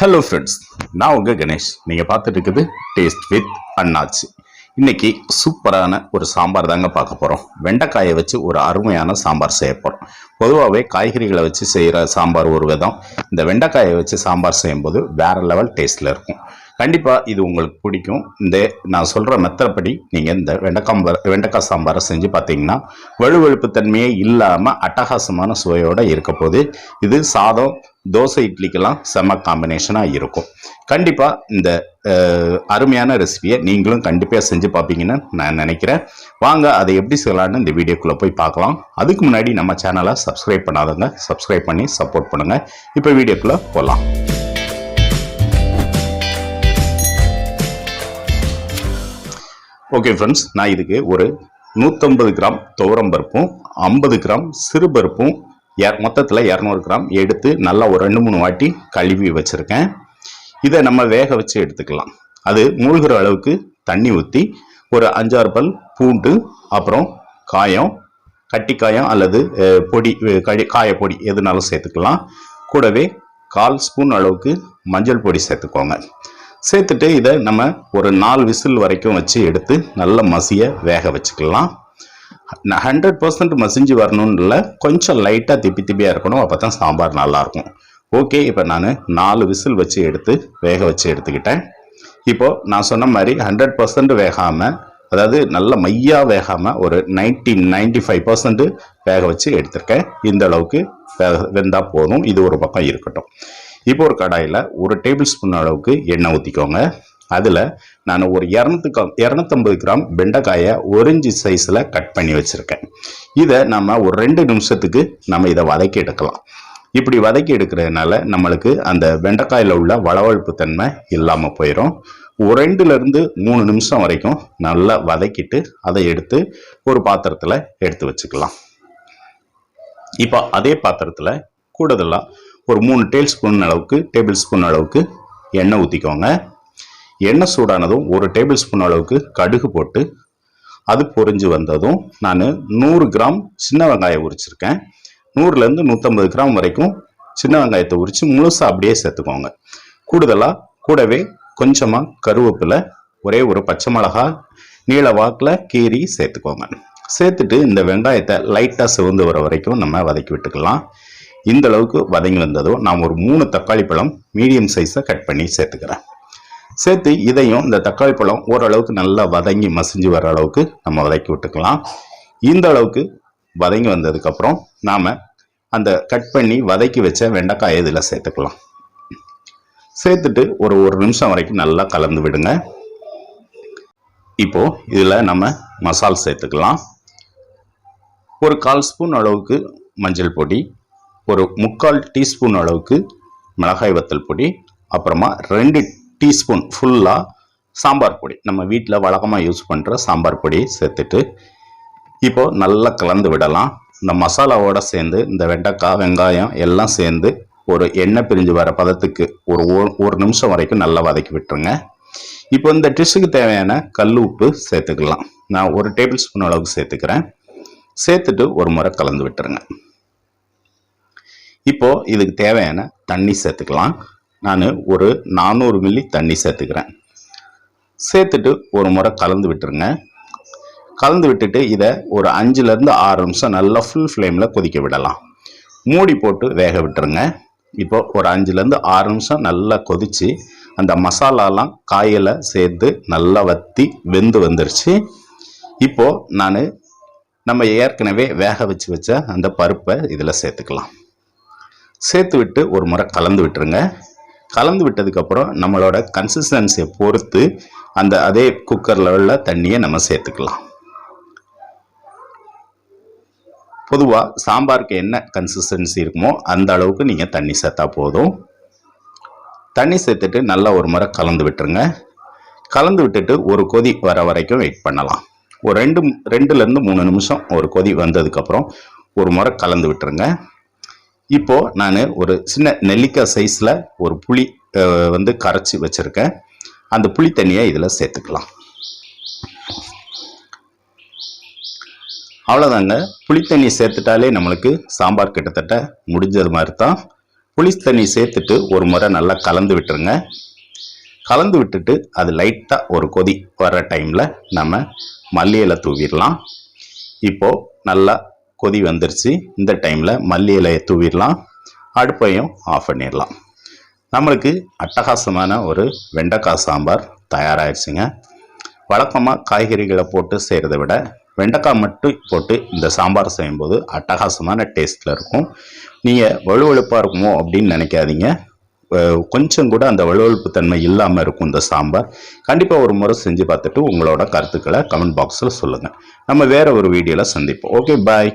Hello friends நான் உங்கள் கணேஷ். நீங்கள் பார்த்துட்டு இருக்குது டேஸ்ட் வித் அண்ணாச்சி. இன்னைக்கு சூப்பரான ஒரு சாம்பார் தாங்க பார்க்க போகிறோம் வெண்டைக்காயை வச்சு ஒரு அருமையான சாம்பார் செய்ய போகிறோம் பொதுவாகவே காய்கறிகளை வச்சு செய்கிற சாம்பார் ஒரு விதம். இந்த வெண்டைக்காயை வச்சு சாம்பார் செய்யும்போது வேறு லெவல் டேஸ்ட்டில் இருக்கும். கண்டிப்பாக இது உங்களுக்கு பிடிக்கும். இந்த நான் சொல்கிற மெத்தப்படி நீங்கள் இந்த வெண்டைக்காம்பர் வெண்டைக்காய் சாம்பாரை செஞ்சு பார்த்தீங்கன்னா வலுவழுப்பு தன்மையே இல்லாமல் அட்டகாசமான சுவையோடு இருக்க போது இது சாதம் தோசை இட்லிக்கெல்லாம் செம்ம காம்பினேஷனாக இருக்கும். கண்டிப்பாக இந்த அருமையான ரெசிபியை நீங்களும் கண்டிப்பாக செஞ்சு பார்ப்பீங்கன்னு நான் நினைக்கிறேன். வாங்க அதை எப்படி செய்யலான்னு இந்த வீடியோக்குள்ளே போய் பார்க்கலாம் அதுக்கு முன்னாடி நம்ம சேனலை சப்ஸ்கிரைப் பண்ணாதவங்க சப்ஸ்கிரைப் பண்ணி சப்போர்ட் பண்ணுங்கள் இப்போ வீடியோக்குள்ளே போகலாம் ஓகே ஃப்ரெண்ட்ஸ் நான் இதுக்கு ஒரு நூற்றம்பது கிராம் துவரம் பருப்பும் ஐம்பது கிராம் சிறுபருப்பும் மொத்தத்தில் இரநூறு கிராம் எடுத்து நல்லா ஒரு ரெண்டு மூணு வாட்டி கழுவி வச்சுருக்கேன். இதை நம்ம வேக வச்சு எடுத்துக்கலாம். அது மூழ்கிற அளவுக்கு தண்ணி ஊற்றி ஒரு அஞ்சாறு பல் பூண்டு அப்புறம் காயம் கட்டிக்காயம் அல்லது பொடி கழி காயப்பொடி எதுனாலும் சேர்த்துக்கலாம். கூடவே கால் ஸ்பூன் அளவுக்கு மஞ்சள் பொடி சேர்த்துக்கோங்க. சேர்த்துட்டு இதை நம்ம ஒரு நாலு விசில் வரைக்கும் வச்சு எடுத்து நல்ல மசிய வேக வச்சுக்கலாம். ஹண்ட்ரட் பர்சன்ட் மசிஞ்சு வரணும்னு இல்லை கொஞ்சம் லைட்டாக திப்பி திப்பியாக இருக்கணும் அப்போ தான் சாம்பார் நல்லாயிருக்கும். ஓகே இப்போ நான் நாலு விசில் வச்சு எடுத்து வேக வச்சு எடுத்துக்கிட்டேன். இப்போது நான் சொன்ன மாதிரி ஹண்ட்ரட் பர்சன்ட் வேகாமல் அதாவது நல்ல மையாக வேகாமல் ஒரு நைன்டி நைன்டி ஃபைவ் பர்சன்ட் வேக வச்சு எடுத்திருக்கேன். இந்த அளவுக்கு வேக வெந்தால் போதும். இது ஒரு பக்கம் இருக்கட்டும். இப்போ ஒரு கடாயில் ஒரு டேபிள் ஸ்பூன் அளவுக்கு எண்ணெய் ஊற்றிக்கோங்க அதில் நான் ஒரு இரநூத்துக்கு இரநூத்தம்பது கிராம் வெண்டைக்காயை ஒரிஞ்சு சைஸில் கட் பண்ணி வச்சுருக்கேன். இதை நம்ம ஒரு ரெண்டு நிமிஷத்துக்கு நம்ம இதை வதக்கி எடுக்கலாம். இப்படி வதக்கி எடுக்கிறதுனால நம்மளுக்கு அந்த வெண்டைக்காயில் உள்ள வளவழுப்பு தன்மை இல்லாமல் போயிடும் ஒரு ரெண்டுலேருந்து மூணு நிமிஷம் வரைக்கும் நல்லா வதக்கிட்டு அதை எடுத்து ஒரு பாத்திரத்தில் எடுத்து வச்சுக்கலாம். இப்போ அதே பாத்திரத்தில் கூடுதலாக ஒரு மூணு டேபிள் ஸ்பூன் அளவுக்கு டேபிள் ஸ்பூன் அளவுக்கு எண்ணெய் ஊற்றிக்கோங்க எண்ணெய் சூடானதும் ஒரு டேபிள் ஸ்பூன் அளவுக்கு கடுகு போட்டு அது பொரிஞ்சு வந்ததும் நான் நூறு கிராம் சின்ன வெங்காயம் உரிச்சிருக்கேன். நூறுலேருந்து நூற்றம்பது கிராம் வரைக்கும் சின்ன வெங்காயத்தை உரித்து முழுசாக அப்படியே சேர்த்துக்கோங்க. கூடுதலாக கூடவே கொஞ்சமாக கருவேப்பிலை ஒரே ஒரு பச்சை மிளகா நீல வாக்கில் கீரி சேர்த்துக்கோங்க. சேர்த்துட்டு இந்த வெங்காயத்தை லைட்டாக சிவந்து வர வரைக்கும் நம்ம வதக்கி விட்டுக்கலாம். இந்த அளவுக்கு வதங்கி வந்ததும் நான் ஒரு மூணு தக்காளி பழம் மீடியம் சைஸை கட் பண்ணி சேர்த்துக்கிறேன். சேர்த்து இதையும் இந்த தக்காளி பழம் ஓரளவுக்கு நல்லா வதங்கி மசிஞ்சு வர அளவுக்கு நம்ம வதக்கி விட்டுக்கலாம். இந்த அளவுக்கு வதங்கி வந்ததுக்கப்புறம் நாம் அந்த கட் பண்ணி வதக்கி வச்ச வெண்டைக்காய் இதில் சேர்த்துக்கலாம். சேர்த்துட்டு ஒரு ஒரு நிமிஷம் வரைக்கும் நல்லா கலந்து விடுங்க. இப்போ இதில் நம்ம மசால் சேர்த்துக்கலாம். ஒரு கால் ஸ்பூன் அளவுக்கு மஞ்சள் பொடி ஒரு முக்கால் டீஸ்பூன் அளவுக்கு மிளகாய் வத்தல் பொடி அப்புறமா ரெண்டு டீஸ்பூன் ஃபுல்லாக சாம்பார் பொடி. நம்ம வீட்டில் வழக்கமாக யூஸ் பண்ணுற சாம்பார் பொடி சேர்த்துட்டு இப்போது நல்லா கலந்து விடலாம். இந்த மசாலாவோட சேர்ந்து இந்த வெண்டைக்காய் வெங்காயம் எல்லாம் சேர்ந்து ஒரு எண்ணெய் பிரிஞ்சு வர பதத்துக்கு ஒரு ஒரு- ஒரு நிமிஷம் வரைக்கும் நல்லா வதக்கி விட்டுருங்க. இப்போ இந்த டிஷ்ஷுக்கு தேவையான கல் உப்பு சேர்த்துக்கலாம். நான் ஒரு டேபிள் ஸ்பூன் அளவுக்கு சேர்த்துக்கிறேன். சேர்த்துட்டு ஒரு முறை கலந்து விட்டுருங்க. இப்போ இதுக்கு தேவையான தண்ணி சேர்த்துக்கலாம். நான் ஒரு நானூறு மில்லி தண்ணி சேர்த்துக்கிறேன். சேர்த்துட்டு ஒரு முறை கலந்து விட்டுருங்க. கலந்து விட்டுட்டு இதை ஒரு அஞ்சுலேருந்து ஆறு நிமிஷம் நல்லா ஃபுல் ஃப்ளேமில் கொதிக்க விடலாம். மூடி போட்டு வேக விட்டுருங்க. இப்போ ஒரு அஞ்சுலேருந்து ஆறு நிமிஷம் நல்லா கொதிச்சு அந்த மசாலாலாம் காயில் சேர்த்து நல்லா வத்தி வெந்து வந்துருச்சு. இப்போது நான் நம்ம ஏற்கனவே வேக வச்சு வச்ச அந்த பருப்பை இதில் சேர்த்துக்கலாம். சேர்த்து விட்டு ஒரு முறை கலந்து விட்டுருங்க. கலந்து விட்டதுக்கப்புறம் நம்மளோட கன்சிஸ்டன்சியை பொறுத்து அந்த அதே குக்கர் லெவலில் தண்ணியை நம்ம சேர்த்துக்கலாம். பொதுவாக சாம்பாருக்கு என்ன கன்சிஸ்டன்சி இருக்குமோ அந்த அளவுக்கு நீங்கள் தண்ணி சேர்த்தா போதும். தண்ணி சேர்த்துட்டு நல்லா ஒரு முறை கலந்து விட்டுருங்க. கலந்து விட்டுட்டு ஒரு கொதி வர வரைக்கும் வெயிட் பண்ணலாம். ஒரு ரெண்டு ரெண்டுலேருந்து மூணு நிமிஷம் ஒரு கொதி வந்ததுக்கப்புறம் ஒரு முறை கலந்து விட்டுருங்க. இப்போ நான் ஒரு சின்ன நெல்லிக்காய் சைஸில் ஒரு புளி வந்து கரைச்சி வச்சுருக்கேன். அந்த புளி தண்ணியை இதில் சேர்த்துக்கலாம். அவ்வளோதாங்க புளித்தண்ணி சேர்த்துட்டாலே நம்மளுக்கு சாம்பார் கிட்டத்தட்ட முடிஞ்சது மாதிரி தான் புளித்தண்ணி சேர்த்துட்டு ஒரு முறை நல்லா கலந்து விட்டுருங்க. கலந்து விட்டுட்டு அது லைட்டாக ஒரு கொதி வர்ற டைமில் நம்ம மல்லியில் தூவிடலாம். இப்போது நல்லா கொதி வந்துருச்சு. இந்த டைமில் மல்லி இலையை தூவிடலாம். அடுப்பையும் ஆஃப் பண்ணிடலாம். நம்மளுக்கு அட்டகாசமான ஒரு வெண்டைக்காய் சாம்பார் தயாராகிடுச்சுங்க வழக்கமாக காய்கறிகளை போட்டு செய்கிறத விட வெண்டைக்காய் மட்டும் போட்டு இந்த சாம்பார் செய்யும்போது அட்டகாசமான டேஸ்ட்டில் இருக்கும். நீங்கள் வலுவழுப்பாக இருக்குமோ அப்படின்னு நினைக்காதீங்க. கொஞ்சம் கூட அந்த வலுவழுப்பு தன்மை இல்லாமல் இருக்கும் இந்த சாம்பார். கண்டிப்பாக ஒரு முறை செஞ்சு பார்த்துட்டு உங்களோட கருத்துக்களை கமெண்ட் பாக்ஸில் சொல்லுங்கள் நம்ம வேறு ஒரு வீடியோவில் சந்திப்போம். Okay bye